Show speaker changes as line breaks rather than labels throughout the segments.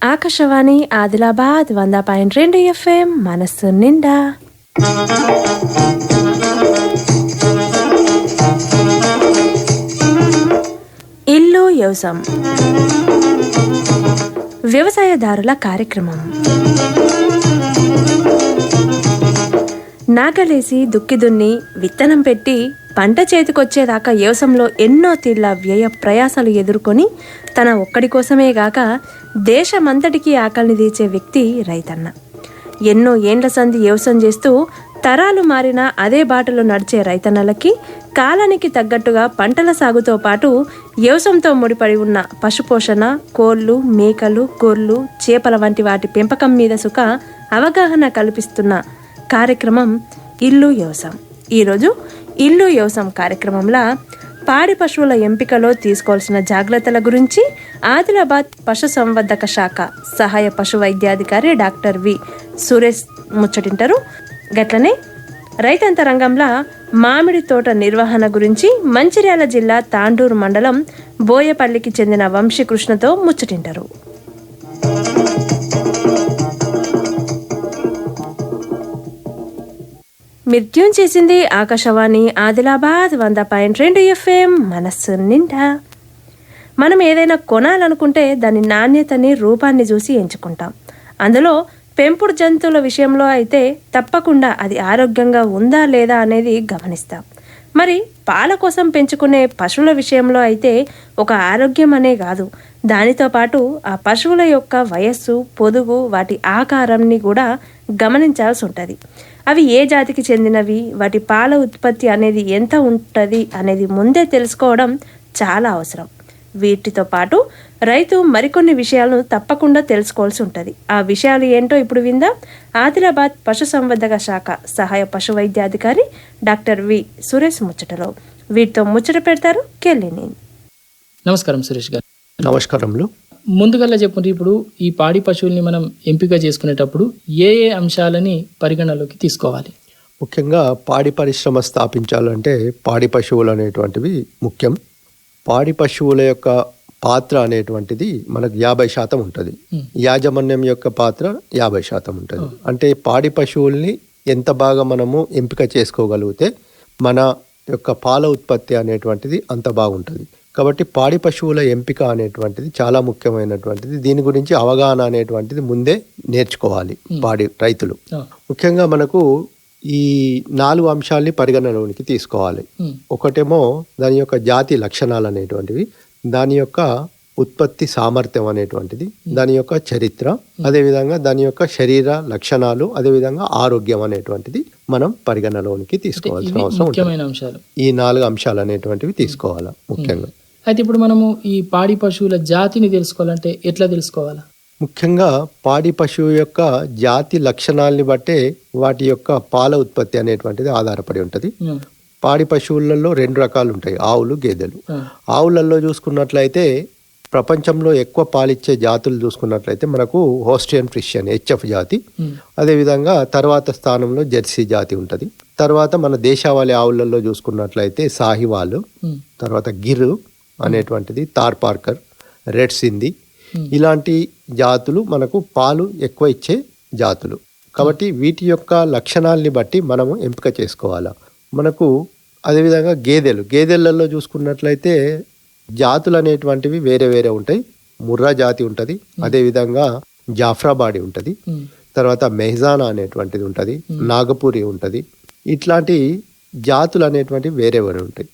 ఆకాశవాణి ఆదిలాబాద్ వంద పాయింట్ రెండు ఎఫ్ఎం మనస్సు నిండా ఇల్లు వ్యవసాయం వ్యవసాయదారుల కార్యక్రమం నాగలేసి దుక్కి దున్ని విత్తనం పెట్టి పంట చేతికొచ్చేదాకా వ్యవసాయంలో ఎన్నో తీర్ల వ్యయ ప్రయాసాలు ఎదుర్కొని తన ఒక్కడి కోసమే గాక దేశమంతటికీ ఆకలిని తీర్చే వ్యక్తి రైతన్న. ఎన్నో ఏండ్ల సంధి వ్యవసాయం చేస్తూ తరాలు మారిన అదే బాటలో నడిచే రైతన్నలకి కాలానికి తగ్గట్టుగా పంటల సాగుతో పాటు వ్యవసాయంతో ముడిపడి ఉన్న పశుపోషణ కోళ్ళు మేకలు గొర్రెలు చేపల వంటి వాటి పెంపకం మీద సుఖ అవగాహన కల్పిస్తున్న కార్యక్రమం ఇల్లు వ్యవసాయం ఈరోజు ఇల్లు వ్యవసాయం కార్యక్రమంలో పాడి పశువుల ఎంపికలో తీసుకోవాల్సిన జాగ్రత్తల గురించి ఆదిలాబాద్ పశు సంవర్ధక శాఖ సహాయ పశు వైద్యాధికారి డాక్టర్ వి. సురేష్ ముచ్చటింటారు. గట్లనే రైతాంత రంగంలో మామిడి తోట నిర్వహణ గురించి మంచిర్యాల జిల్లా తాండూరు మండలం బోయపల్లికి చెందిన వంశీకృష్ణతో ముచ్చటింటారు. మీరు ట్యూన్ చేసింది ఆకాశవాణి ఆదిలాబాద్ వంద పాయింట్ రెండు ఎఫ్ఎం మనస్సు నిండా. మనం ఏదైనా కొనాలనుకుంటే దాని నాణ్యతని రూపాన్ని చూసి ఎంచుకుంటాం. అందులో పెంపుడు జంతువుల విషయంలో అయితే తప్పకుండా అది ఆరోగ్యంగా ఉందా లేదా అనేది గమనిస్తాం. మరి పాల కోసం పెంచుకునే పశువుల విషయంలో అయితే ఒక ఆరోగ్యం అనే కాదు. దానితో పాటు ఆ పశువుల యొక్క వయస్సు పొదుగు వాటి ఆకారంని కూడా గమనించాల్సి ఉంటుంది. అవి ఏ జాతికి చెందినవి వాటి పాల ఉత్పత్తి అనేది ఎంత ఉంటుంది అనేది ముందే తెలుసుకోవడం చాలా అవసరం. వీటితో పాటు రైతు మరికొన్ని విషయాలను తప్పకుండా తెలుసుకోవాల్సి ఉంటుంది. ఆ విషయాలు ఏంటో ఇప్పుడు విందాం. ఆదిలాబాద్ పశు సంవర్ధక శాఖ సహాయ పశు వైద్యాధికారి డాక్టర్ వి. సురేష్ ముచ్చటలో. వీటితో ముచ్చట పెడతారు కెళ్ళిని
నమస్కారం సురేష్ గారు.
నమస్కారములు.
ముందుగల్లా చెప్పండి ఇప్పుడు ఈ పాడి పశువుల్ని మనం ఎంపిక చేసుకునేటప్పుడు ఏ ఏ అంశాలని పరిగణలోకి తీసుకోవాలి?
ముఖ్యంగా పాడి పరిశ్రమ స్థాపించాలంటే పాడి పశువులు అనేటువంటివి ముఖ్యం. పాడి పశువుల యొక్క పాత్ర అనేటువంటిది మనకు యాభై శాతం ఉంటుంది. యాజమాన్యం యొక్క పాత్ర యాభై శాతం ఉంటుంది. అంటే పాడి పశువుల్ని ఎంత బాగా మనము ఎంపిక చేసుకోగలిగితే మన యొక్క పాల ఉత్పత్తి అనేటువంటిది అంత బాగుంటుంది. కాబట్టి పాడి పశువుల ఎంపిక అనేటువంటిది చాలా ముఖ్యమైనటువంటిది. దీని గురించి అవగాహన అనేటువంటిది ముందే నేర్చుకోవాలి పాడి రైతులు. ముఖ్యంగా మనకు ఈ నాలుగు అంశాల్ని పరిగణలోనికి తీసుకోవాలి. ఒకటేమో దాని యొక్క జాతి లక్షణాలు అనేటువంటివి దాని యొక్క ఉత్పత్తి సామర్థ్యం అనేటువంటిది దాని యొక్క చరిత్ర అదేవిధంగా దాని యొక్క శరీర లక్షణాలు అదేవిధంగా ఆరోగ్యం అనేటువంటిది మనం పరిగణలోనికి తీసుకోవాల్సిన అవసరం
అంశాలు.
ఈ నాలుగు అంశాలు అనేటువంటివి తీసుకోవాలా ముఖ్యంగా.
అయితే ఇప్పుడు మనము ఈ పాడి పశువుల జాతిని తెలుసుకోవాలంటే ఎట్లా తెలుసుకోవాలా?
ముఖ్యంగా పాడి పశువు యొక్క జాతి లక్షణాలని బట్టే వాటి యొక్క పాల ఉత్పత్తి అనేటువంటిది ఆధారపడి ఉంటుంది. పాడి పశువులలో రెండు రకాలు ఉంటాయి ఆవులు గేదెలు. ఆవులలో చూసుకున్నట్లయితే ప్రపంచంలో ఎక్కువ పాలిచ్చే జాతులు చూసుకున్నట్లయితే మనకు హోస్టియన్ ఫ్రిషియన్ హెచ్ఎఫ్ జాతి. అదేవిధంగా తర్వాత స్థానంలో జెర్సీ జాతి ఉంటుంది. తర్వాత మన దేశావళి ఆవులలో చూసుకున్నట్లయితే సాహివాలు తర్వాత గిర్ అనేటువంటిది తార్ పార్కర్ రెడ్ సింధి. ఇలాంటి జాతులు మనకు పాలు ఎక్కువ ఇచ్చే జాతులు. కాబట్టి వీటి యొక్క లక్షణాలని బట్టి మనము ఎంపిక చేసుకోవాలా. మనకు అదేవిధంగా గేదెలు. గేదెలలో చూసుకున్నట్లయితే జాతులు అనేటువంటివి వేరే వేరే ఉంటాయి. ముర్రా జాతి ఉంటుంది. అదేవిధంగా జాఫ్రాబాడి ఉంటుంది. తర్వాత మెహజానా అనేటువంటిది ఉంటుంది. నాగపూరి ఉంటుంది. ఇట్లాంటి జాతులు అనేటువంటివి వేరే వేరే ఉంటాయి.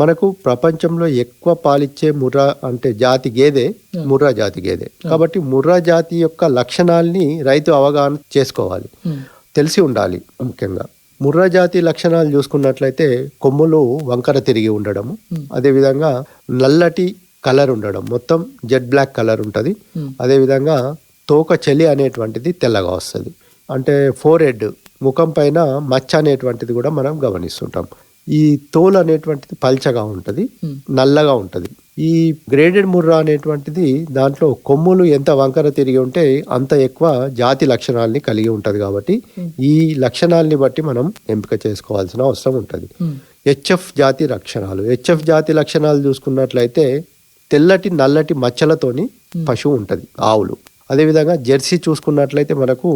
మనకు ప్రపంచంలో ఎక్కువ పాలిచ్చే ముర్రా అంటే జాతి గేదె ముర్రా జాతి గేదె. కాబట్టి ముర్రా జాతి యొక్క లక్షణాల్ని రైతు అవగాహన చేసుకోవాలి. తెలిసి ఉండాలి ముఖ్యంగా. ముర్రా జాతి లక్షణాలు చూసుకున్నట్లయితే కొమ్ములు వంకర తిరిగి ఉండడము అదేవిధంగా నల్లటి కలర్ ఉండడం. మొత్తం జెడ్ బ్లాక్ కలర్ ఉంటుంది. అదేవిధంగా తోక చలి అనేటువంటిది తెల్లగా వస్తుంది. అంటే ఫోర్ హెడ్ ముఖం పైన మచ్చ అనేటువంటిది కూడా మనం గమనిస్తుంటాం. ఈ తోలు అనేటువంటిది పల్చగా ఉంటుంది. నల్లగా ఉంటుంది. ఈ గ్రేడెడ్ ముర్రా అనేటువంటిది దాంట్లో కొమ్ములు ఎంత వంకర తిరిగి ఉంటే అంత ఎక్కువ జాతి లక్షణాలని కలిగి ఉంటది కాబట్టి ఈ లక్షణాలని బట్టి మనం ఎంపిక చేసుకోవాల్సిన అవసరం ఉంటుంది. హెచ్ఎఫ్ జాతి లక్షణాలు. హెచ్ఎఫ్ జాతి లక్షణాలు చూసుకున్నట్లయితే తెల్లటి నల్లటి మచ్చలతోని పశువు ఉంటది ఆవులు. అదేవిధంగా జెర్సీ చూసుకున్నట్లయితే మనకు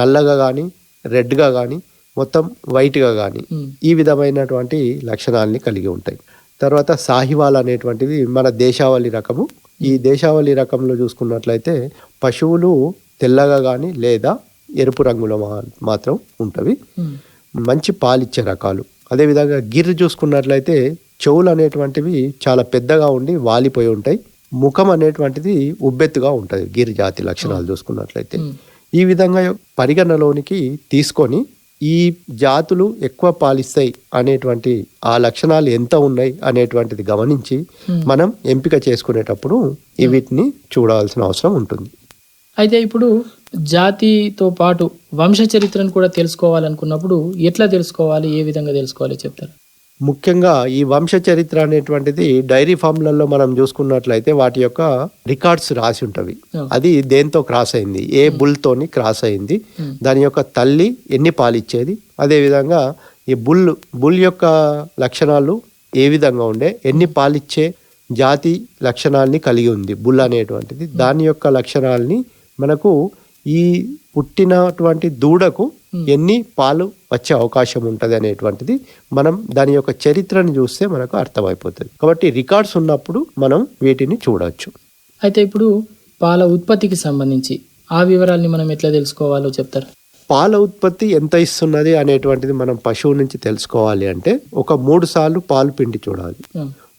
నల్లగా కానీ రెడ్గా కానీ మొత్తం వైట్గా కానీ ఈ విధమైనటువంటి లక్షణాలని కలిగి ఉంటాయి. తర్వాత సాహివాల్ అనేటువంటిది మన దేశావళి రకము. ఈ దేశావళి రకంలో చూసుకున్నట్లయితే పశువులు తెల్లగా కానీ లేదా ఎరుపు రంగులో మాత్రం ఉంటవి. మంచి పాలిచ్చే రకాలు. అదేవిధంగా గిర్రు చూసుకున్నట్లయితే చెవులు అనేటువంటివి చాలా పెద్దగా ఉండి వాలిపోయి ఉంటాయి. ముఖం అనేటువంటిది ఉబ్బెత్తుగా ఉంటుంది గిర్ జాతి లక్షణాలు చూసుకున్నట్లయితే. ఈ విధంగా పరిగణలోనికి తీసుకొని ఈ జాతులు ఎక్కువ పాలిస్తాయి అనేటువంటి ఆ లక్షణాలు ఎంత ఉన్నాయి అనేటువంటిది గమనించి మనం ఎంపిక చేసుకునేటప్పుడు ఈ వీటిని చూడాల్సిన అవసరం ఉంటుంది.
అయితే ఇప్పుడు జాతితో పాటు వంశ చరిత్రను కూడా తెలుసుకోవాలనుకున్నప్పుడు ఎట్లా తెలుసుకోవాలి ఏ విధంగా తెలుసుకోవాలి చెప్తారు?
ముఖ్యంగా ఈ వంశ చరిత్ర అనేటువంటిది డైరీ ఫామ్లలో మనం చూసుకున్నట్లయితే వాటి యొక్క రికార్డ్స్ రాసి ఉంటవి. అది దేంతో క్రాస్ అయింది? ఏ బుల్ తోని క్రాస్ అయింది? దాని యొక్క తల్లి ఎన్ని పాలిచ్చేది? అదే విధంగా ఈ బుల్ బుల్ యొక్క లక్షణాలు ఏ విధంగా ఉండే? ఎన్ని పాలిచ్చే జాతి లక్షణాలని కలిగి ఉంది? బుల్ అనేటువంటిది. దాని యొక్క లక్షణాలని మనకు ఈ పుట్టినటువంటి దూడకు ఎన్ని పాలు వచ్చే అవకాశం ఉంటుంది అనేటువంటిది మనం దాని యొక్క చరిత్రను చూస్తే మనకు అర్థమైపోతుంది. కాబట్టి రికార్డ్స్ ఉన్నప్పుడు మనం వీటిని చూడవచ్చు
అయితే ఇప్పుడు పాల ఉత్పత్తికి సంబంధించి ఆ వివరాల్ని మనం ఎట్లా తెలుసుకోవాలో చెప్తారు?
పాల ఉత్పత్తి ఎంత ఇస్తున్నది అనేటువంటిది మనం పశువు నుంచి తెలుసుకోవాలి అంటే ఒక మూడు సార్లు పాలు పిండి చూడాలి.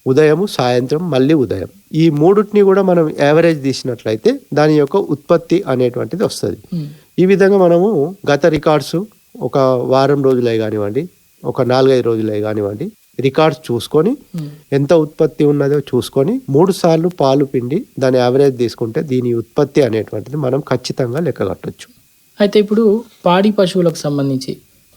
ఉదయము సాయంత్రం మళ్ళీ ఉదయం. ఈ మూడుటిని కూడా మనం యావరేజ్ తీసినట్లయితే దాని యొక్క ఉత్పత్తి అనేటువంటిది వస్తుంది. ఈ విధంగా మనము గత రికార్డ్స్ ఒక వారం రోజులే కానివ్వండి ఒక నాలుగైదు రోజులే కానివ్వండి రికార్డ్స్ చూసుకొని ఎంత ఉత్పత్తి ఉన్నదో చూసుకొని మూడు సార్లు పాలు పిండి దాని యావరేజ్ తీసుకుంటే దీని ఉత్పత్తి అనేటువంటిది మనం ఖచ్చితంగా లెక్క కట్టొచ్చు.
అయితే ఇప్పుడు పాడి పశువులకు సంబంధించి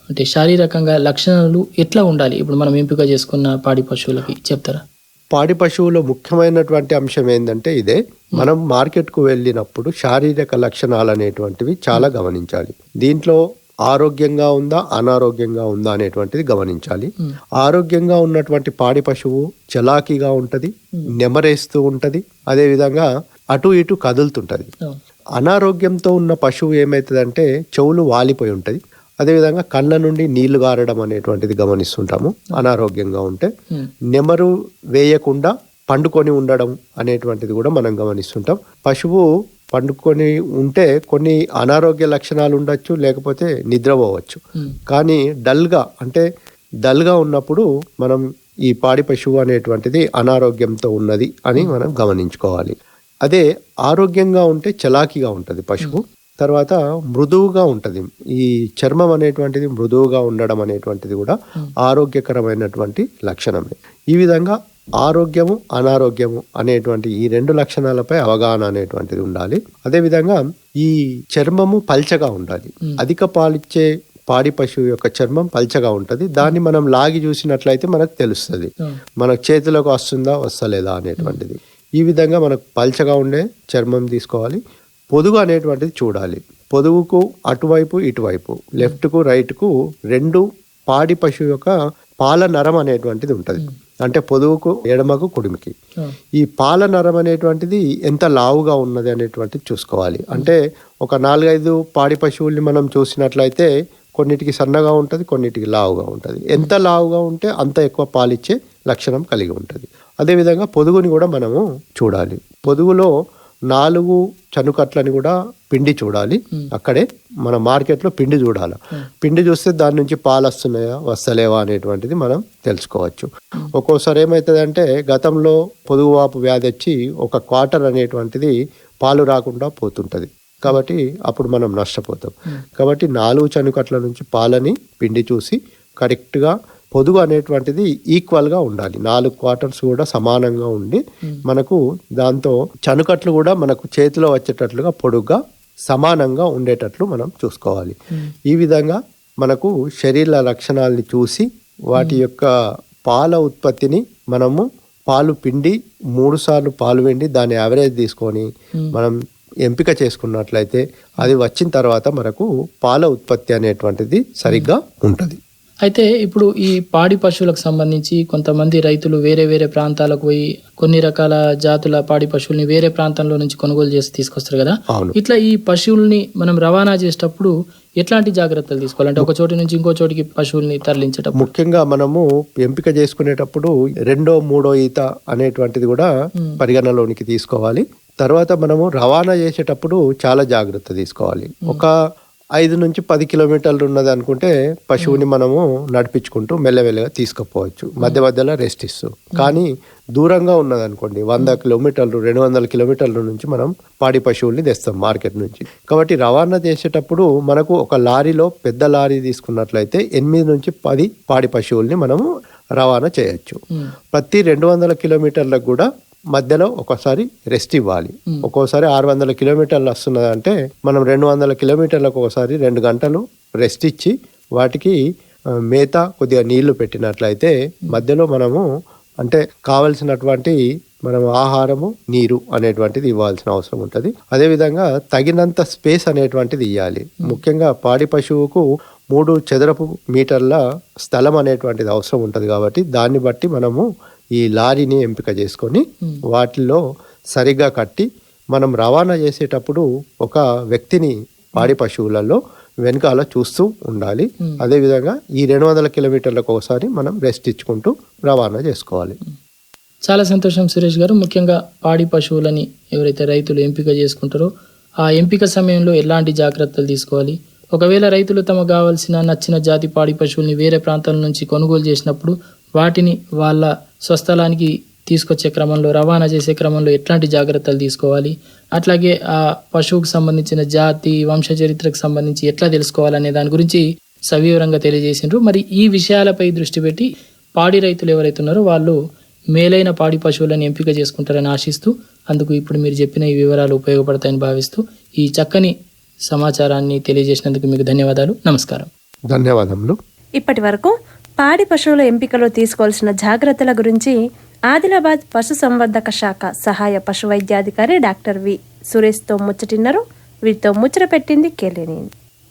అంటే శారీరకంగా లక్షణాలు ఎట్లా ఉండాలి? ఇప్పుడు మనం ఎంపిక చేసుకున్న పాడి పశువులకి చెప్తారా?
పాడి పశువులో ముఖ్యమైనటువంటి అంశం ఏంటంటే ఇదే. మనం మార్కెట్కు వెళ్ళినప్పుడు శారీరక లక్షణాలు అనేటువంటివి చాలా గమనించాలి. దీంట్లో ఆరోగ్యంగా ఉందా అనారోగ్యంగా ఉందా అనేటువంటిది గమనించాలి. ఆరోగ్యంగా ఉన్నటువంటి పాడి పశువు చలాకీగా ఉంటది నెమరేస్తూ ఉంటది అదే విధంగా అటు ఇటు కదులుతుంటది. అనారోగ్యంతో ఉన్న పశువు ఏమవుతుందంటే చెవులు వాలిపోయి ఉంటుంది. అదేవిధంగా కళ్ళ నుండి నీళ్ళు గారడం అనేటువంటిది గమనిస్తుంటాము అనారోగ్యంగా ఉంటే.
ఉమ్,
నెమరు వేయకుండా పండుకొని ఉండడం అనేటువంటిది కూడా మనం గమనిస్తుంటాం. పశువు పండుకొని ఉంటే కొన్ని అనారోగ్య లక్షణాలు ఉండొచ్చు లేకపోతే నిద్రపోవచ్చు.
ఉమ్,
కానీ డల్గా అంటే డల్గా ఉన్నప్పుడు మనం ఈ పాడి పశువు అనేటువంటిది అనారోగ్యంతో ఉన్నది అని మనం గమనించుకోవాలి. అదే ఆరోగ్యంగా ఉంటే చలాకీగా ఉంటుంది పశువు. తర్వాత మృదువుగా ఉంటుంది. ఈ చర్మం అనేటువంటిది మృదువుగా ఉండడం అనేటువంటిది కూడా ఆరోగ్యకరమైనటువంటి లక్షణమే. ఈ విధంగా ఆరోగ్యము అనారోగ్యము అనేటువంటి ఈ రెండు లక్షణాలపై అవగాహన అనేటువంటిది ఉండాలి. అదేవిధంగా ఈ చర్మము పల్చగా ఉండాలి. అధిక పాలిచ్చే పాడి పశువు యొక్క చర్మం పల్చగా ఉంటుంది. దాన్ని మనం లాగి చూసినట్లయితే మనకు తెలుస్తుంది.
అవును.
మన చేతిలోకి వస్తుందా వస్తలేదా అనేటువంటిది. ఈ విధంగా మనకు పల్చగా ఉండే చర్మం తీసుకోవాలి. పొదుగు అనేటువంటిది చూడాలి. పొదుగుకు అటువైపు ఇటువైపు లెఫ్ట్కు రైట్కు రెండు పాడి పశువు యొక్క పాల నరం అనేటువంటిది ఉంటుంది. అంటే పొదుగుకు ఎడమకు కుడిమికి. ఈ పాల నరం అనేటువంటిది ఎంత లావుగా ఉన్నది అనేటువంటిది చూసుకోవాలి. అంటే ఒక నాలుగైదు పాడి పశువుల్ని మనం చూసినట్లయితే కొన్నిటికి సన్నగా ఉంటుంది కొన్నిటికి లావుగా ఉంటుంది. ఎంత లావుగా ఉంటే అంత ఎక్కువ పాలిచ్చే లక్షణం కలిగి ఉంటుంది. అదేవిధంగా పొదుగుని కూడా మనము చూడాలి. పొదుగులో నాలుగు చనుకట్లని కూడా పిండి చూడాలి. అక్కడే మన మార్కెట్లో పిండి చూడాలి. పిండి చూస్తే దాని నుంచి పాలు వస్తున్నాయా వస్తలేవా అనేటువంటిది మనం తెలుసుకోవచ్చు. ఒక్కోసారి ఏమవుతుందంటే గతంలో పొదుగువాపు వ్యాధి వచ్చి ఒక క్వార్టర్ అనేటువంటిది పాలు రాకుండా పోతుంటది. కాబట్టి అప్పుడు మనం నష్టపోతాం. కాబట్టి నాలుగు చనుకట్ల నుంచి పాలని పిండి చూసి కరెక్ట్గా పొదుగు అనేటువంటిది ఈక్వల్గా ఉండాలి. నాలుగు క్వార్టర్స్ కూడా సమానంగా ఉండి మనకు దాంతో చనుకట్లు కూడా మనకు చేతిలో వచ్చేటట్లుగా పొడుగ్గా సమానంగా ఉండేటట్లు మనం చూసుకోవాలి. ఈ విధంగా మనకు శరీర లక్షణాలని చూసి వాటి యొక్క పాల ఉత్పత్తిని మనము పాలు పిండి మూడు సార్లు పాలు పిండి దాని యావరేజ్ తీసుకొని మనం ఎంపిక చేసుకున్నట్లయితే అది వచ్చిన తర్వాత మనకు పాల ఉత్పత్తి అనేటువంటిది సరిగ్గా ఉంటుంది.
అయితే ఇప్పుడు ఈ పాడి పశువులకు సంబంధించి కొంతమంది రైతులు వేరే వేరే ప్రాంతాలకు పోయి కొన్ని రకాల జాతుల పాడి పశువుల్ని వేరే ప్రాంతంలో నుంచి కొనుగోలు చేసి తీసుకొస్తారు కదా. ఇట్లా ఈ పశువుల్ని మనం రవాణా చేసేటప్పుడు ఎట్లాంటి జాగ్రత్తలు తీసుకోవాలంటే ఒక చోటి నుంచి ఇంకో చోటికి పశువుల్ని తరలించేటప్పుడు?
ముఖ్యంగా మనము ఎంపిక చేసుకునేటప్పుడు రెండో మూడో ఈత అనేటువంటిది కూడా పరిగణలోనికి తీసుకోవాలి. తర్వాత మనము రవాణా చేసేటప్పుడు చాలా జాగ్రత్త తీసుకోవాలి. ఒక ఐదు నుంచి పది కిలోమీటర్లు ఉన్నది అనుకుంటే పశువుని మనము నడిపించుకుంటూ మెల్లమెల్లగా తీసుకుపోవచ్చు. మధ్య మధ్యలో రెస్ట్ ఇస్తూ. కానీ దూరంగా ఉన్నది అనుకోండి వంద కిలోమీటర్లు రెండు వందల కిలోమీటర్ల నుంచి మనం పాడి పశువుల్ని తెస్తాం మార్కెట్ నుంచి. కాబట్టి రవాణా చేసేటప్పుడు మనకు ఒక లారీలో పెద్ద లారీ తీసుకున్నట్లయితే ఎనిమిది నుంచి పది పాడి పశువుల్ని మనము రవాణా చేయొచ్చు. ప్రతి రెండు వందల కిలోమీటర్లకు కూడా మధ్యలో ఒకసారి రెస్ట్ ఇవ్వాలి. ఒక్కోసారి ఆరు వందల కిలోమీటర్లు వస్తున్నదంటే మనం రెండు వందల కిలోమీటర్లకు ఒకసారి రెండు గంటలు రెస్ట్ ఇచ్చి వాటికి మేత కొద్దిగా నీళ్ళు పెట్టినట్లయితే మధ్యలో మనము అంటే కావలసినటువంటి మనం ఆహారము నీరు అనేటువంటిది ఇవ్వాల్సిన అవసరం ఉంటుంది. అదేవిధంగా తగినంత స్పేస్ అనేటువంటిది ఇవ్వాలి ముఖ్యంగా పాడి పశువుకు మూడు చదరపు మీటర్ల స్థలం అనేటువంటిది అవసరం ఉంటుంది కాబట్టి దాన్ని బట్టి మనము ఈ లారీని ఎంపిక చేసుకొని వాటిలో సరిగా కట్టి మనం రవాణా చేసేటప్పుడు ఒక వ్యక్తిని పాడి పశువులలో వెనకాల చూస్తూ ఉండాలి. అదేవిధంగా ఈ రెండు వందల కిలోమీటర్లకు ఒకసారి మనం రెస్ట్ ఇచ్చుకుంటూ రవాణా చేసుకోవాలి.
చాలా సంతోషం సురేష్ గారు. ముఖ్యంగా పాడి పశువులని ఎవరైతే రైతులు ఎంపిక చేసుకుంటారో ఆ ఎంపిక సమయంలో ఎలాంటి జాగ్రత్తలు తీసుకోవాలి? ఒకవేళ రైతులు తమకు కావాల్సిన నచ్చిన జాతి పాడి పశువుల్ని వేరే ప్రాంతాల నుంచి కొనుగోలు చేసినప్పుడు వాటిని వాళ్ళ స్వస్థలానికి తీసుకొచ్చే క్రమంలో రవాణా చేసే క్రమంలో ఎట్లాంటి జాగ్రత్తలు తీసుకోవాలి? అట్లాగే ఆ పశువుకు సంబంధించిన జాతి వంశ చరిత్రకు సంబంధించి ఎట్లా తెలుసుకోవాలనే దాని గురించి సవివరంగా తెలియజేసిండ్రు. మరి ఈ విషయాలపై దృష్టి పెట్టి పాడి రైతులు ఎవరైతే ఉన్నారో వాళ్ళు మేలైన పాడి పశువులను ఎంపిక చేసుకుంటారని ఆశిస్తూ అందుకు ఇప్పుడు మీరు చెప్పిన ఈ వివరాలు ఉపయోగపడతాయని భావిస్తూ ఈ చక్కని సమాచారాన్ని తెలియజేసినందుకు మీకు ధన్యవాదాలు. నమస్కారం.
ధన్యవాదములు.
ఇప్పటి వరకు పాడి పశువుల ఎంపికలో తీసుకోవాల్సిన జాగ్రత్తల గురించి ఆదిలాబాద్ పశు సంవర్ధక శాఖ సహాయ పశు వైద్యాధికారి డాక్టర్ వి. సురేష్తో ముచ్చటిన్నారు. వీరితో ముచ్చట పెట్టింది కేలేని.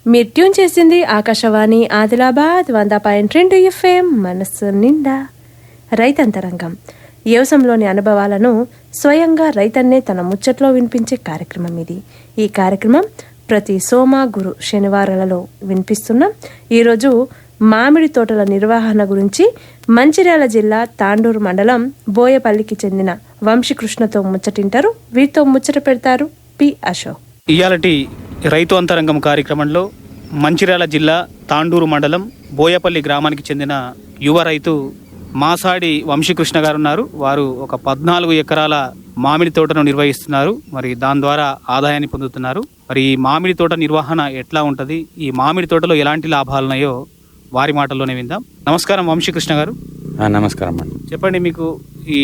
మీరు ట్యూన్ చేసింది ఆకాశవాణి ఆదిలాబాద్ వంద పాయింట్ రెండు ఎఫ్ఎం మనస్సు నిండా. రైతంతరంగం. వ్యవసాయంలోని అనుభవాలను స్వయంగా రైతన్నే తన ముచ్చట్లో వినిపించే కార్యక్రమం ఇది. ఈ కార్యక్రమం ప్రతి సోమ గురు శనివారాలలో వినిపిస్తున్నాం. ఈరోజు మామిడి తోటల నిర్వహణ గురించి మంచిర్యాల జిల్లా తాండూరు మండలం బోయపల్లికి చెందిన వంశీకృష్ణతో ముచ్చటింటారు. వీరితో ముచ్చట పెడతారు పి అశోక్.
ఇయాలటి రైతు అంతరంగం కార్యక్రమంలో మంచిర్యాల జిల్లా తాండూరు మండలం బోయపల్లి గ్రామానికి చెందిన యువ రైతు మాసాడి వంశీకృష్ణ గారు ఉన్నారు వారు ఒక పద్నాలుగు ఎకరాల మామిడి తోటను నిర్వహిస్తున్నారు. మరి దాని ద్వారా ఆదాయాన్ని పొందుతున్నారు. మరి ఈ మామిడి తోట నిర్వహణ ఎట్లా ఉంటుంది? ఈ మామిడి తోటలో ఎలాంటి లాభాలు ఉన్నాయో వారి మాటల్లోనే విందాం. నమస్కారం వంశీకృష్ణ గారు.
నమస్కారం అండి.
చెప్పండి మీకు ఈ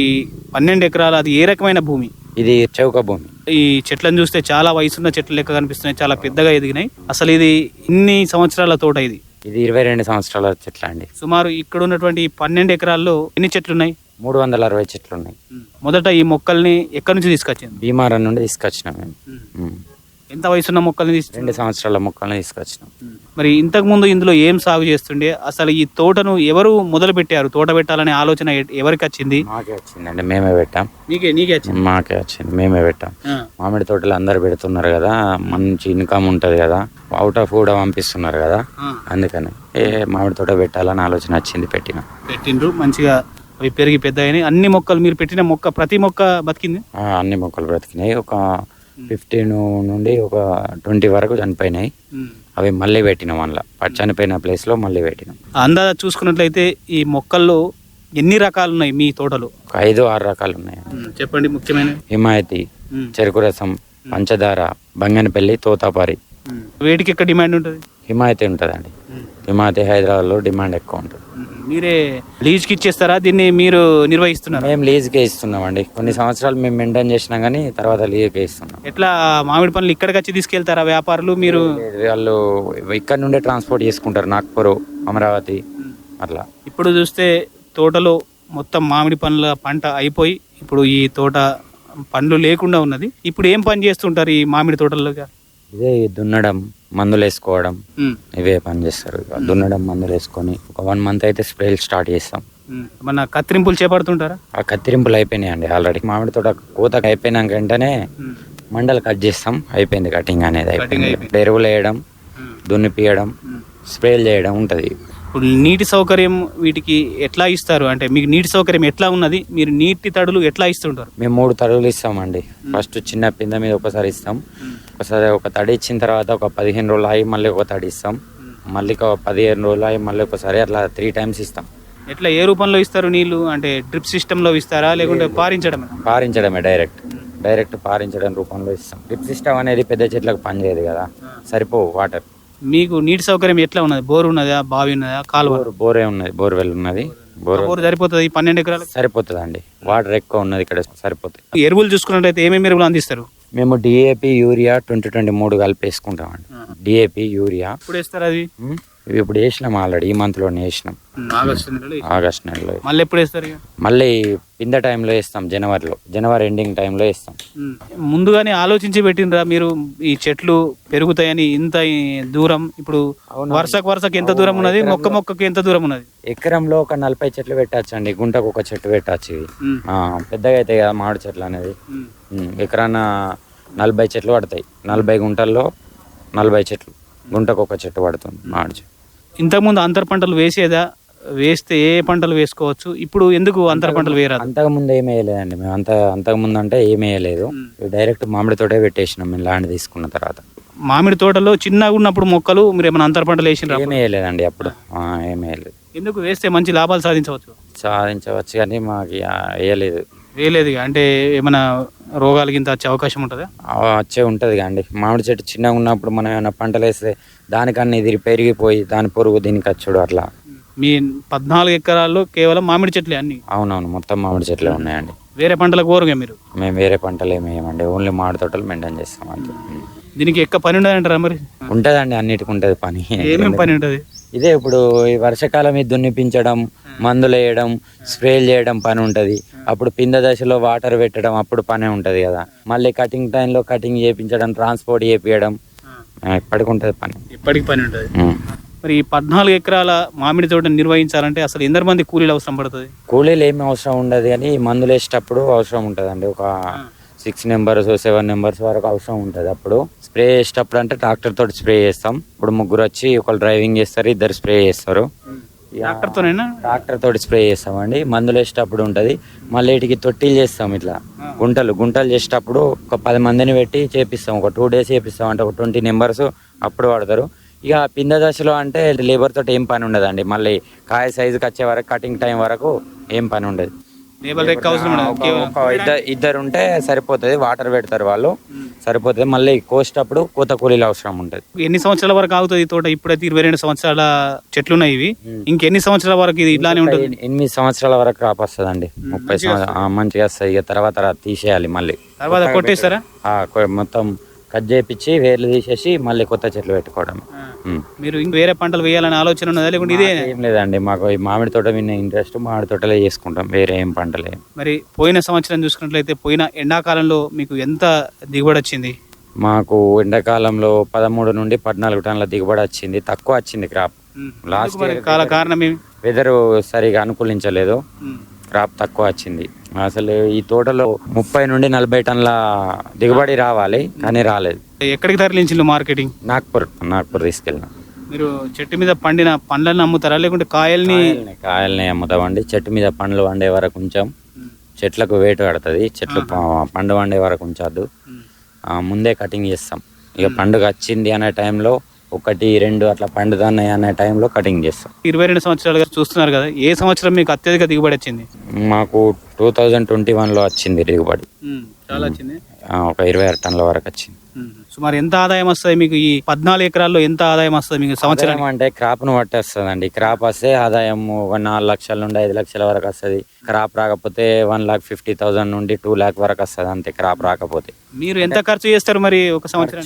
పన్నెండు ఎకరాల అది ఏ రకమైన భూమి?
ఇది చౌక భూమి.
ఈ చెట్లను చూస్తే చాలా వయసున్న చెట్లు లెక్క కనిపిస్తున్నాయి చాలా పెద్దగా ఎదిగినాయి. అసలు ఇది ఇన్ని సంవత్సరాల తోట ఇది?
ఇది ఇరవై రెండు సంవత్సరాల చెట్ల అండి.
సుమారు ఇక్కడ ఉన్నటువంటి ఈ పన్నెండు ఎకరాల్లో ఎన్ని చెట్లు ఉన్నాయి
మూడు వందల అరవై చెట్లు ఉన్నాయి
మొదట ఈ మొక్కల్ని ఎక్కడి నుంచి తీసుకొచ్చింది?
భీమారం నుండి తీసుకొచ్చినాం మేము.
ఎంత వయసున్న మొక్కల్ని తీసుకు
రెండు సంవత్సరాల మొక్కలను తీసుకొచ్చినాం.
మరి ఇంతకు ముందు ఇందులో ఏం సాగు చేస్తుండే? అసలు ఈ తోటను ఎవరు మొదలు పెట్టారు తోట పెట్టాలనే ఆలోచన ఎవరికి వచ్చింది?
మాకే వచ్చిందండి మేమే పెట్టాం.
నీకే నీకే వచ్చింది?
మాకే వచ్చింది మేమే పెట్టాం. మామిడి తోటలు అందరు పెడుతున్నారు కదా మంచి ఇన్కమ్ ఉంటుంది కదా అవుట్ ఆఫ్ కూడా పంపిస్తున్నారు కదా. అందుకని. ఏ మామిడి తోట పెట్టాలని ఆలోచన వచ్చింది పెట్టినాం.
పెట్టిండ్రు మంచిగా అవి పెరిగి పెద్ద అన్ని మొక్కలు మీరు పెట్టిన మొక్క ప్రతి మొక్క బతికింది?
అన్ని మొక్కలు బ్రతికినాయి. ఒక ఫిఫ్టీన్ నుండి ఒక ట్వంటీ వరకు చనిపోయినాయి. అవి మళ్ళీ పెట్టినాం అందులో. చనిపోయిన ప్లేస్లో మళ్ళీ పెట్టినాం
అందాజ చూసుకున్నట్లయితే ఈ మొక్కల్లో ఎన్ని రకాలు ఉన్నాయి మీ తోటలో?
ఒక ఐదు ఆరు రకాలు ఉన్నాయి
చెప్పండి ముఖ్యమైన.
హిమాయతి చెరుకు రసం పంచదార బంగనపల్లి తోతాపారి.
వేటికి ఎక్కడ డిమాండ్ ఉంటుంది?
హిమాయతి ఉంటుందండి. హిమాయతి హైదరాబాద్లో డిమాండ్ ఎక్కువ ఉంటుంది.
మీరే లీజ్కి ఇచ్చేస్తారా? దీన్ని మీరు నిర్వహిస్తున్నారా?
మేము లీజ్కే ఇస్తున్నామండి. కొన్ని సంవత్సరాలు మేము మెయింటైన్ చేసినాం కానీ తర్వాత లీజ్కే ఇస్తున్నాం.
ఎట్లా మామిడి పనులు ఇక్కడికి వచ్చి తీసుకెళ్తారా వ్యాపారులు? మీరు
వాళ్ళు ఇక్కడ నుండే ట్రాన్స్పోర్ట్ చేసుకుంటారు. నాగ్పూర్ అమరావతి అట్లా.
ఇప్పుడు చూస్తే తోటలో మొత్తం మామిడి పండ్ల పంట అయిపోయి ఇప్పుడు ఈ తోట పండ్లు లేకుండా ఉన్నది. ఇప్పుడు ఏం పని చేస్తుంటారు ఈ మామిడి తోటల్లో
ఇదే దున్నడం మందులు వేసుకోవడం ఇవే పని చేస్తారు. దున్నడం మందులు వేసుకొని ఒక వన్ మంత్ అయితే స్ప్రేలు స్టార్ట్ చేస్తాం.
మన కత్తిరింపులు చేపడుతుంటారా?
ఆ కత్తిరింపులు అయిపోయినాయండి ఆల్రెడీ. మామిడి తోట కోత అయిపోయినాక వెంటనే మండలు కట్ చేస్తాం. అయిపోయింది కటింగ్ అనేది అయిపోయింది. ఎరువులు వేయడం. దున్నిపియడం స్ప్రేలు చేయడం ఉంటుంది.
ఇప్పుడు నీటి సౌకర్యం వీటికి ఎట్లా ఇస్తారు? అంటే మీకు నీటి సౌకర్యం ఎట్లా ఉన్నది? మీరు నీటి తడులు ఎట్లా ఇస్తుంటారు?
మేము మూడు తడులు ఇస్తామండి. ఫస్ట్ చిన్న పింద మీద ఒకసారి ఇస్తాం. ఒకసారి ఒక తడి ఇచ్చిన తర్వాత ఒక పదిహేను రోజులు ఆగి మళ్ళీ ఒక తడి ఇస్తాం. మళ్ళీ ఒక పదిహేను రోజులు ఆగి మళ్ళీ ఒకసారి అట్లా త్రీ టైమ్స్ ఇస్తాం.
ఎట్లా ఏ రూపంలో ఇస్తారు నీళ్ళు? అంటే డ్రిప్ సిస్టంలో ఇస్తారా? లేకుంటే పారించడమే?
పారించడమే డైరెక్ట్. డైరెక్ట్ పారించడం రూపంలో ఇస్తాం. డ్రిప్ సిస్టమ్ అనేది పెద్ద చెట్లకు పనిచేయదు కదా. సరిపోవు వాటర్.
మీకు నీటి సౌకర్యం ఎట్లా ఉన్నది? బోర్ ఉన్నదా? బావి ఉన్నదా? కాలువ?
బోర్ బోరే ఉన్నది. బోర్వెల్ ఉన్నది. బోర్
బోర్ సరిపోతుంది ఈ పన్నెండు ఎకరాలకు?
సరిపోతుందండి. వాటర్ ఎక్కువ ఉన్నది ఇక్కడ సరిపోతాయి
ఎరువులు చూసుకున్నట్టయితే ఏమేమి ఎరువులు అందిస్తారు?
మేము డిఏపి యూరియా ట్వంటీ ట్వంటీ మూడు కలిపి వేసుకుంటామండి. DAP urea.
ఇప్పుడు వేస్తారు అది?
ఇవి ఇప్పుడు వేసినాం ఆల్రెడీ ఈ మంత్లోనే వేసినాం.
ఆగస్టు నెలలో వేస్తారు.
ఆగస్ట్ నెలలో.
మళ్ళీ ఎప్పుడు వేస్తారు ఇక?
మళ్ళీ పింద టైంలో వేస్తాం జనవరిలో. జనవరి ఎండింగ్ టైంలో వేస్తాం.
ఉమ్. ముందుగానే ఆలోచించి పెట్టినరా మీరు ఈ చెట్లు పెరుగుతాయని ఇంత ఈ దూరం? ఇప్పుడు వరుసకు వరుసకు ఎంత దూరం ఉన్నది? మొక్క మొక్కకు ఎంత దూరం ఉన్నది?
ఎకరంలో ఒక నలభై చెట్లు పెట్టచ్చు అండి గుంటకు ఒక చెట్టు పెట్టచ్చు
ఉమ్.
ఆ, పెద్దగా అవుతాయి కదా మామిడి చెట్లు అనేది.
ఉమ్.
ఉమ్, ఎకరాన నలభై చెట్లు పడతాయి. నలభై గుంటల్లో నలభై చెట్లు. గుంటకు ఒక చెట్టు పడుతుంది మామిడి చెట్టు.
ఇంతకుముందు అంతర పంటలు వేసేదా? వేస్తే ఏ పంటలు వేసుకోవచ్చు? ఇప్పుడు ఎందుకు అంతర పంటలు వేయరాదు?
అంతకుముందు ఏమీ వేయలేదండి. మేము అంత అంతకుముందు అంటే ఏమీ వేయలేదు. డైరెక్ట్ మామిడి తోటే పెట్టేసినాం మేము ల్యాండ్ తీసుకున్న తర్వాత.
మామిడి తోటలో చిన్నగా ఉన్నప్పుడు మొక్కలు మీరు ఏమైనా అంతర పంటలు వేసినారా
ఏమీ వేయలేదండి అప్పుడు. ఏమీ వేయలేదు.
ఎందుకు? వేస్తే మంచి లాభాలు సాధించవచ్చు?
సాధించవచ్చు కానీ మాకు వేయలేదు.
వేయలేదు. అంటే ఏమైనా రోగాలు గింత వచ్చే అవకాశం ఉంటుందా?
వచ్చే ఉంటుంది అండి. మామిడి చెట్టు చిన్నగా ఉన్నప్పుడు మనం ఏమైనా పంటలు వేస్తే దానికన్నా ఇది పెరిగిపోయి దాని పొరుగు దీనికి వచ్చుడు అట్లా.
మీ పద్నాలుగు ఎకరాల్లో కేవలం మామిడి చెట్లే అన్ని?
అవునవును మొత్తం మామిడి చెట్లే ఉన్నాయండి.
వేరే పంటలకు కోరుగా మీరు?
మేము వేరే పంటలు ఏమి వేయమండి ఓన్లీ మామిడి తోటలు మెయింటైన్ చేస్తాం అంతే. ఉం.
దీనికి ఎక్క పని ఉండదంటారా మరి?
ఉంటదండి అన్నిటికి ఉంటది పని.
ఏమేమి పని ఉంటుంది?
ఇదే ఇప్పుడు ఈ వర్షాకాలం ఇది దున్నిపించడం మందులు వేయడం స్ప్రేలు చేయడం పని ఉంటది. అప్పుడు పింద దశలో వాటర్ పెట్టడం అప్పుడు పని ఉంటది కదా. మళ్ళీ కటింగ్ టైంలో కటింగ్ చేయించడం ట్రాన్స్పోర్ట్ చేపించడం ఎప్పటికి ఉంటది పని.
ఎప్పటికి పని ఉంటుంది. మరి ఈ పద్నాలుగు ఎకరాల మామిడి తోటను నిర్వహించాలంటే అసలు ఎందరు మంది కూలీలు అవసరం పడుతుంది?
కూలీలు ఏమి అవసరం ఉండదు కానీ మందులు వేసేటప్పుడు అవసరం ఉంటుందండి. ఒక సిక్స్ నెంబర్స్ సెవెన్ నెంబర్స్ వరకు అవసరం ఉంటుంది అప్పుడు. స్ప్రే చేసేటప్పుడు అంటే ట్రాక్టర్ తోటి స్ప్రే చేస్తాం. ఇప్పుడు ముగ్గురు వచ్చి ఒకళ్ళు డ్రైవింగ్ చేస్తారు ఇద్దరు స్ప్రే చేస్తారు.
ట్రాక్టర్తోనైనా
ట్రాక్టర్ తోటి స్ప్రే చేస్తామండి. మందులు వేసేటప్పుడు ఉంటుంది. మళ్ళీ వీటికి తొట్టిలు చేస్తాం ఇట్లా. గుంటలు గుంటలు చేసేటప్పుడు ఒక పది మందిని పెట్టి చేపిస్తాం. ఒక టూ డేస్ చేపిస్తాం అంటే ఒక ట్వంటీ నెంబర్స్ అప్పుడు వాడతారు. ఇక పింద దశలో అంటే లేబర్ తోటి ఏం పని ఉండదండి. మళ్ళీ కాయ సైజుకి వచ్చే వరకు కటింగ్ టైం వరకు ఏం పని ఉండదు.
లేబర్ లెక్క అవసరం ఉండదు
ఒక-
కేవలం
ఒక ఇద్దరు ఇద్దరు ఉంటే సరిపోతుంది వాటర్ పెడతారు వాళ్ళు సరిపోతుంది. మళ్ళీ కోసేటప్పుడు కోత కూలీలు అవసరం ఉంటుంది.
ఎన్ని సంవత్సరాల వరకు ఆగుతుంది తోట? ఇప్పుడైతే ఇరవై రెండు సంవత్సరాల చెట్లు ఉన్నాయి ఇవి ఇంకెన్ని సంవత్సరాల వరకు ఇది ఇట్లానే ఉంటుంది?
ఎన్- ఎనిమిది సంవత్సరాల వరకు క్రాప్ వస్తుందండి. ముప్పై సంవత్సరాలు మంచిగా వస్తుంది. ఇక తర్వాత తీసేయాలి మళ్ళీ.
తర్వాత కొట్టేస్తారా?
మొత్తం కట్ చేపించి వేర్లు తీసేసి మళ్ళీ కొత్త చెట్లు పెట్టుకోవడం.
మీరు ఇంక వేరే పంటలు వేయాలని ఆలోచన ఉన్నదా? లేకుంటే ఇదే
ఏం లేదండి. మాకు ఈ మామిడి తోట విన్న ఇంట్రెస్ట్ మామిడి తోటలే చేసుకుంటాం. వేరే ఏం పంటలే
మరి పోయిన సంవత్సరం చూసుకున్నట్లయితే పోయిన ఎండాకాలంలో మీకు ఎంత దిగుబడి వచ్చింది?
మాకు ఎండాకాలంలో పదమూడు నుండి పద్నాలుగు టన్నుల దిగుబడి వచ్చింది. తక్కువ వచ్చింది క్రాప్. లాస్ట్
కాల కారణం
వెదర్ సరిగా అనుకూలించలేదు. క్రాప్ తక్కువ వచ్చింది. అసలు ఈ తోటలో ముప్పై నుండి నలభై టన్నుల దిగుబడి రావాలి కానీ రాలేదు.
ఎక్కడికి తరలించిండు మార్కెటింగ్?
నాగ్పూర్ నాగ్పూర్ తీసుకెళ్ళిన.
మీరు చెట్టు మీద పండిన పండ్లను అమ్ముతారా? లేకుంటే కాయల్ని
కాయల్ని అమ్ముతామండి చెట్టు మీద పండ్లు వండే వరకు ఉంచాం. చెట్లకు వేటు పడుతుంది చెట్లు పండు వండే వరకు ఉంచద్దు. ముందే కటింగ్ చేస్తాం. ఇక పండుగ వచ్చింది అనే టైంలో ఒకటి రెండు అట్లా పండుతున్నాయి అనే టైంలో కటింగ్ చేస్తాం.
ఇరవై రెండు సంవత్సరాలుగా చూస్తున్నారు కదా ఏ సంవత్సరం మీకు అత్యధిక దిగుబడి వచ్చింది?
మాకు టూ థౌజండ్ ట్వంటీ వన్లో వచ్చింది దిగుబడి.
చాలా వచ్చింది.
ఒక ఇరవై ఆరు టన్నుల వరకు వచ్చింది.
సుమారు ఎంత ఆదాయం వస్తుంది మీకు? ఈ పద్నాలుగు ఎకరాల్లో ఎంత ఆదాయం వస్తుంది మీకు సంవత్సరానికి?
ఆదాయం అంటే క్రాప్ను పట్టేస్తుందండి క్రాప్ వస్తే ఆదాయం ఒక నాలుగు లక్షల నుండి ఐదు లక్షల వరకు వస్తుంది. క్రాప్ రాకపోతే వన్ లాక్ ఫిఫ్టీ థౌసండ్ నుండి టూ లాక్ వరకు వస్తుంది అంతే క్రాప్ రాకపోతే.
మీరు ఎంత ఖర్చు చేస్తారు మరి ఒక సంవత్సరం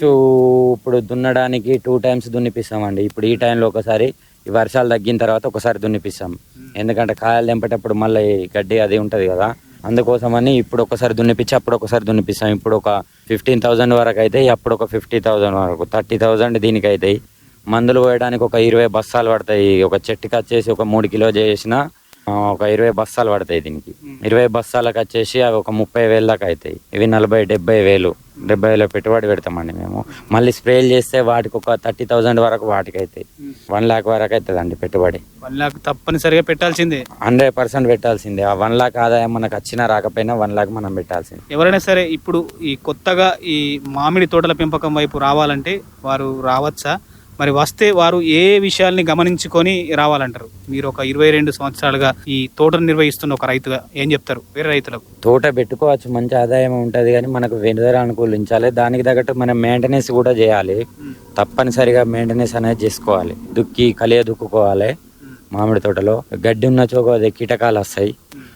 ఇప్పుడు దున్నడానికి టూ టైమ్స్ దున్నిపిస్తామండి. ఇప్పుడు ఈ టైంలో ఒకసారి ఈ వర్షాలు తగ్గిన తర్వాత ఒకసారి దున్నిపిస్తాం. ఎందుకంటే కాయలు తెంపేటప్పుడు మళ్ళీ గడ్డి అది ఉంటది కదా. అందుకోసమని ఇప్పుడు ఒకసారి దున్నిపించి అప్పుడు ఒకసారి దున్నిపిస్తాం. ఇప్పుడు ఒక ఫిఫ్టీన్ థౌజండ్ వరకు అయితే అప్పుడు ఒక ఫిఫ్టీ థౌజండ్ వరకు. థర్టీ థౌజండ్ దీనికి అవుతాయి మందులు పోయడానికి ఒక ఇరవై బస్తాలు పడతాయి. ఒక చెట్టుకి వచ్చేసి ఒక మూడు కిలో చేసిన ఒక ఇరవై బస్తాలు పడతాయి దీనికి. ఇరవై బస్తాలకు వచ్చేసి అవి ఒక ముప్పై వేల దాకా అవుతాయి ఇవి నలభై డెబ్బై వేలు. డెబ్బై వేల పెట్టుబడి పెడతామండి మేము. మళ్ళీ స్ప్రేలు చేస్తే వాటికి ఒక థర్టీ థౌజండ్ వరకు వాటికి అవుతాయి వన్ లాక్ వరకు అవుతుందండి పెట్టుబడి.
వాళ్ళకి తప్పనిసరిగా పెట్టాల్సిందే.
హండ్రెడ్ పర్సెంట్ పెట్టాల్సిందే. ఆ వన్ లాక్ ఆదాయం మనకు వచ్చినా రాకపోయినా వన్ లాక్ మనం పెట్టాల్సిందే.
ఎవరైనా సరే ఇప్పుడు ఈ కొత్తగా ఈ మామిడి తోటల పెంపకం వైపు రావాలంటే వారు రావచ్చా? మరి వస్తే వారు ఏ విషయాల్ని గమనించుకొని రావాలంటారు? మీరు ఒక ఇరవై రెండు సంవత్సరాలుగా ఈ తోటను నిర్వహిస్తున్న ఒక రైతుగా ఏం చెప్తారు? వేరే రైతులకు.
తోట పెట్టుకోవచ్చు మంచి ఆదాయం ఉంటుంది కానీ మనకు వెనుదర అనుకూలించాలి. దానికి తగ్గట్టు మనం మెయింటెనెన్స్ కూడా చేయాలి. తప్పనిసరిగా మెయింటెనెన్స్ అనేది చేసుకోవాలి. దుక్కి కలియ దుక్కుకోవాలి మామిడి తోటలో. గడ్డి ఉన్న చోక అదే కీటకాలు వస్తాయి.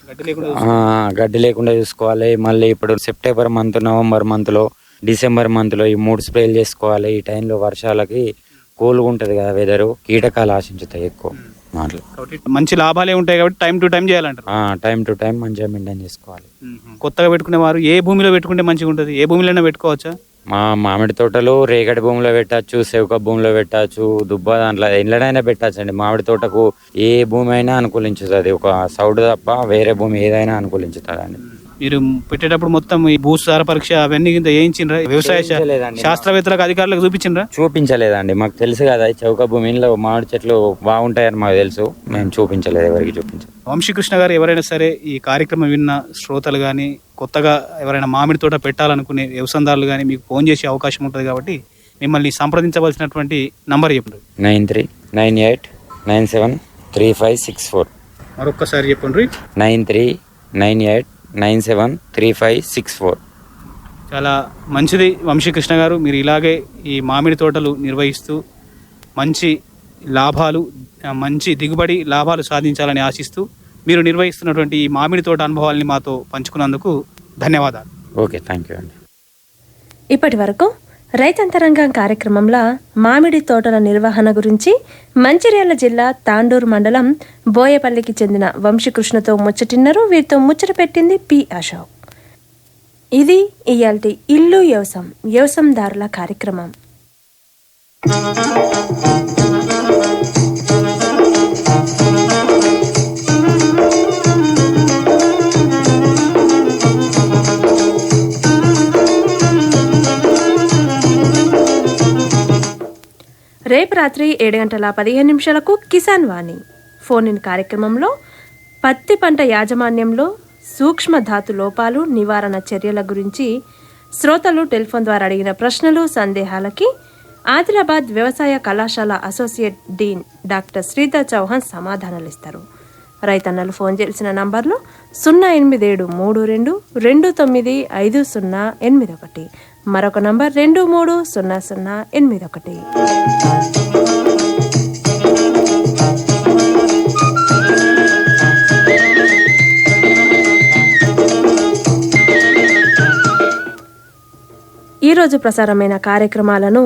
గడ్డి లేకుండా
ఆ, గడ్డి లేకుండా చూసుకోవాలి. మళ్ళీ ఇప్పుడు సెప్టెంబర్ మంత్ నవంబర్ మంత్లో డిసెంబర్ మంత్లో ఈ మూడు స్ప్రేలు చేసుకోవాలి. ఈ టైంలో వర్షాలకి కూల్గా ఉంటుంది కదా వెదరు కీటకాలు ఆశించుతాయి ఎక్కువ మాటలు.
కాబట్టి మంచి లాభాలే ఉంటాయి కాబట్టి టైం టు టైం చేయాలంటారు.
టైం టు టైం మంచిగా మెయింటైన్ చేసుకోవాలి.
కొత్తగా పెట్టుకునే వారు ఏ భూమిలో పెట్టుకుంటే మంచిగా ఉంటుంది? ఏ భూమిలోనే పెట్టుకోవచ్చా?
మా మామిడి తోటలు రేగడి భూమిలో పెట్టచ్చు సెవక భూమిలో పెట్టచ్చు దుబ్బ దాంట్లో ఎండ్లనైనా పెట్టచ్చు అండి మామిడి తోటకు ఏ భూమి అయినా అనుకూలించుతుంది. ఒక సౌడు తప్ప వేరే భూమి ఏదైనా అనుకూలించుతుంది అండి
మీరు పెట్టేటప్పుడు మొత్తం ఈ భూసార పరీక్ష అవన్నీ వేయించిండ్రా వ్యవసాయ. శాస్త్రవేత్తలకు అధికారులకు చూపించిండ్రా
చూపించలేదండి. మాకు తెలుసు కదా చౌక భూమిలో మామిడి చెట్లు బాగుంటాయని మాకు తెలుసు. మేము చూపించలేదు ఎవరికి చూపించలేదు.
వంశీకృష్ణ గారు ఎవరైనా సరే ఈ కార్యక్రమం విన్న శ్రోతలు కానీ కొత్తగా ఎవరైనా మామిడి తోట పెట్టాలనుకునే వ్యవసాయదారులు కానీ మీకు ఫోన్ చేసే అవకాశం ఉంటుంది కాబట్టి మిమ్మల్ని సంప్రదించవలసినటువంటి నంబర్ చెప్పండి.
Nine three nine eight nine seven three five six four.
మరొక్కసారి చెప్పండి.
Nine three nine eight nine seven three five six four.
చాలా మంచిది వంశీకృష్ణ గారు. మీరు ఇలాగే ఈ మామిడి తోటలు నిర్వహిస్తూ మంచి లాభాలు మంచి దిగుబడి లాభాలు సాధించాలని ఆశిస్తూ మీరు నిర్వహిస్తున్నటువంటి ఈ మామిడి తోట అనుభవాల్ని మాతో పంచుకున్నందుకు ధన్యవాదాలు.
ఓకే థ్యాంక్ యూ అండి.
ఇప్పటి వరకు రైతంతరంగం కార్యక్రమంలో మామిడి తోటల నిర్వహణ గురించి మంచిర్యాల జిల్లా తాండూరు మండలం బోయపల్లికి చెందిన వంశీకృష్ణతో ముచ్చటిన్నారు. వీరితో ముచ్చట పెట్టింది పి అశోక్. ఇది ఇయాల్టి ఇల్లు వ్యవసం వ్యవసందారుల కార్యక్రమం. రేపు రాత్రి ఏడు గంటల పదిహేను నిమిషాలకు కిసాన్ వాణి. ఫోన్ ఇన్ కార్యక్రమంలో పత్తి పంట యాజమాన్యంలో సూక్ష్మ ధాతు లోపాలు నివారణ చర్యల గురించి శ్రోతలు టెలిఫోన్ ద్వారా అడిగిన ప్రశ్నలు సందేహాలకి ఆదిలాబాద్ వ్యవసాయ కళాశాల associate dean doctor Sridhar Chauhan సమాధానాలు ఇస్తారు రైతన్నలు ఫోన్ చేసిన నంబర్లు సున్నా ఎనిమిది ఏడు మూడు రెండు రెండు తొమ్మిది ఐదు సున్నా ఎనిమిది ఒకటి. మరొక నంబర్ రెండు మూడు సున్నా సున్నా ఎనిమిది ఒకటి. ఈరోజు ప్రసారమైన కార్యక్రమాలను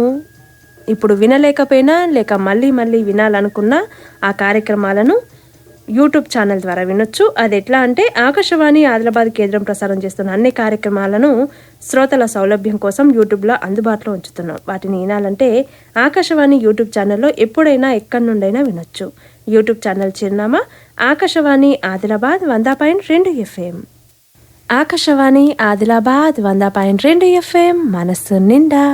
ఇప్పుడు వినలేకపోయినా లేక మళ్ళీ మళ్ళీ వినాలనుకున్నా ఆ కార్యక్రమాలను యూట్యూబ్ ఛానల్ ద్వారా వినొచ్చు. అది ఎట్లా అంటే ఆకాశవాణి ఆదిలాబాద్ కేంద్రం ప్రసారం చేస్తున్న అన్ని కార్యక్రమాలను శ్రోతల సౌలభ్యం కోసం యూట్యూబ్లో అందుబాటులో ఉంచుతున్నాం. వాటిని వినాలంటే ఆకాశవాణి యూట్యూబ్ ఛానల్లో ఎప్పుడైనా ఎక్కడి నుండైనా వినొచ్చు. యూట్యూబ్ ఛానల్ చిరునామా ఆకాశవాణి ఆదిలాబాద్ వంద పాయింట్ రెండు ఎఫ్ఎం. ఆకాశవాణి ఆదిలాబాద్ వంద పాయింట్ రెండు ఎఫ్ఎం. మనస్సు నిండా.